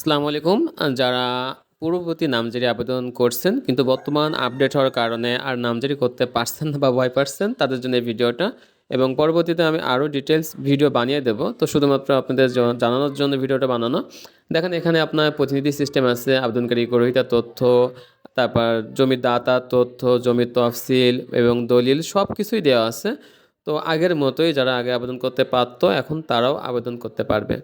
আসসালামু আলাইকুম। যারা পূর্ববর্তী নামজারি আবেদন করছেন, কিন্তু বর্তমান আপডেট হওয়ার কারণে আর নামজারি করতে পারছেন না বা ভয় পারছেন তাদের জন্য এই ভিডিওটা। এবং পরবর্তীতে আমি আরও ডিটেলস ভিডিও বানিয়ে দেবো। তো শুধুমাত্র আপনাদের জানানোর জন্য ভিডিওটা বানানো। দেখেন, এখানে আপনার প্রতিনিধি সিস্টেম আছে, আবেদনকারী গ্রহীতা তথ্য, তারপর জমির দাতা তথ্য, জমির তফসিল এবং দলিল সব কিছুই দেওয়া আছে। তো আগের মতোই যারা আগে আবেদন করতে পারতো, এখন তারাও আবেদন করতে পারবে।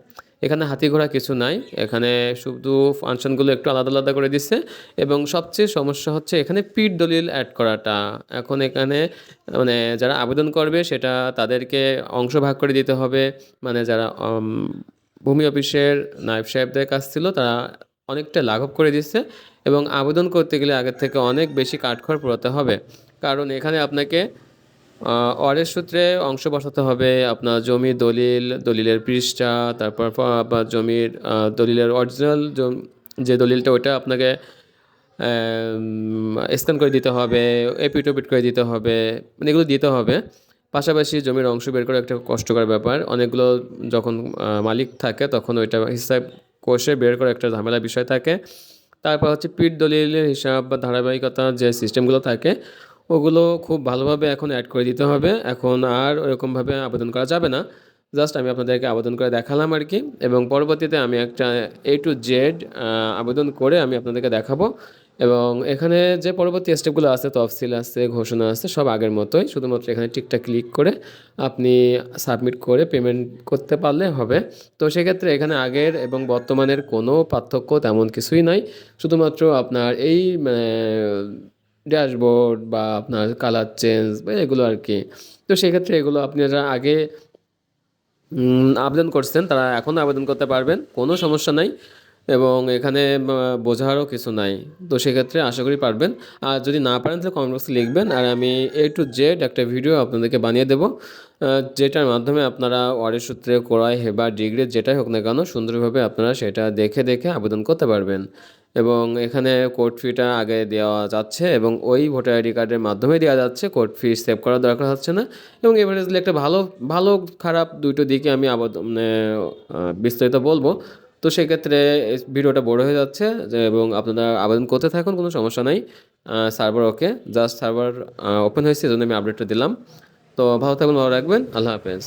এখানে হাতি ঘোড়া কিছু নাই। এখানে শুধু ফাংশনগুলো একটু আলাদা আলাদা করে দিচ্ছে এবং সবচেয়ে সমস্যা হচ্ছে এখানে পিট দলিল অ্যাড করাটা। এখন এখানে মানে যারা আবেদন করবে সেটা তাদেরকে অংশ ভাগ করে দিতে হবে। মানে যারা ভূমি অফিসের নায়ব সাহেবদের কাছ ছিল তারা অনেকটা লাঘব করে দিচ্ছে এবং আবেদন করতে গেলে আগের থেকে অনেক বেশি কাঠখড় পোড়াতে হবে। কারণ এখানে আপনাকে অরের সূত্রে অংশ বসাতে হবে আপনার জমি দলিল, দলিলের পৃষ্ঠা, তারপর আপনার জমির দলিলের অরিজিনাল যে দলিলটা ওটা আপনাকে স্ক্যান করে দিতে হবে এপিটোপিট করে দিতে হবে মানে এগুলো দিতে হবে। পাশাপাশি জমির অংশ বের করা একটা কষ্টকর ব্যাপার। অনেকগুলো যখন মালিক থাকে তখন ওইটা হিসাব কষে বের করা একটা ঝামেলা বিষয় থাকে। তারপর হচ্ছে পিট দলিলের হিসাব বা ধারাবাহিকতা যে সিস্টেমগুলো থাকে ওগুলো খুব ভালোভাবে এখন অ্যাড করে দিতে হবে। এখন আর ওরকমভাবে আবেদন করা যাবে না। জাস্ট আমি আপনাদেরকে আবেদন করে দেখালাম আর কি। এবং পরবর্তীতে আমি একটা এ টু জেড আবেদন করে আমি আপনাদেরকে দেখাবো। এবং এখানে যে পরবর্তী স্টেপগুলো আছে, তফসিল আছে, ঘোষণা আছে, সব আগের মতোই। শুধুমাত্র এখানে টিকটা ক্লিক করে আপনি সাবমিট করে পেমেন্ট করতে পারলে হবে। তো সেক্ষেত্রে এখানে আগের এবং বর্তমানের কোনো পার্থক্য তেমন কিছুই নাই। শুধুমাত্র আপনার এই মানে ড্যাশবোর্ড বা আপনার কালার চেঞ্জ বা এগুলো আর কি। তো সেক্ষেত্রে এগুলো আপনি যারা আগে আবেদন করছেন তারা এখনও আবেদন করতে পারবেন, কোনো সমস্যা নাই। এবং এখানে বোঝারও কিছু নাই। তো সেক্ষেত্রে আশা করি পারবেন। আর যদি না পারেন, তাহলে কমেন্ট বক্সে লিখবেন। আর আমি এ টু জেড একটা ভিডিও আপনাদেরকে বানিয়ে দেবো। যেটার মাধ্যমে আপনারা অরের সূত্রে কোড়াই হেবা ডিগ্রি, যেটাই হোক না কেন সুন্দরভাবে আপনারা সেটা দেখে দেখে আবেদন করতে পারবেন। এবং এখানে কোর্ট ফিটা আগে দেওয়া যাচ্ছে এবং ওই ভোটার আইডি কার্ডের মাধ্যমে দেওয়া যাচ্ছে। কোর্ট ফি সেভ করার দরকার হচ্ছে না। এবং এভারেজলি একটা ভালো ভালো, খারাপ দুটো দিকে আমি আবেদন মানে বিস্তারিত বলব। তো সেক্ষেত্রে ভিডিওটা বড় হয়ে যাচ্ছে এবং আপনারা আবেদন করতে থাকুন, কোনো সমস্যা নাই। Server okay just server open হয়েছে এই জন্য আমি আপডেটটা দিলাম। তো ভালো থাকুন ভালো রাখবেন, আল্লাহ হাফেজ।